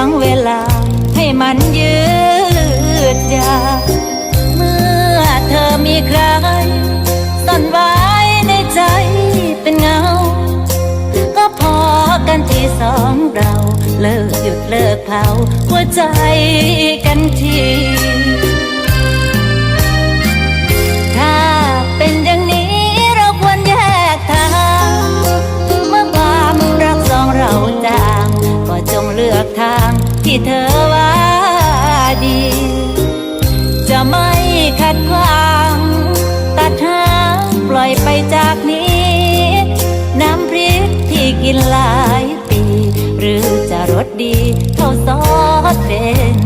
รั้งเวลาให้มันยืดยาวเมื่อเธอมีใครซ่อนไว้ในใจเป็นเงา ก็พอกันที่สองเรา เลิกหยุดเลิกเผาหัวใจกันทีางที่เธอว่าดี จะไม่ขัดขวาง ตัดหางปล่อยไปจากนี้ น้ำพริกที่กินหลายปี หรือจะรสดีเท่าซอสเป็น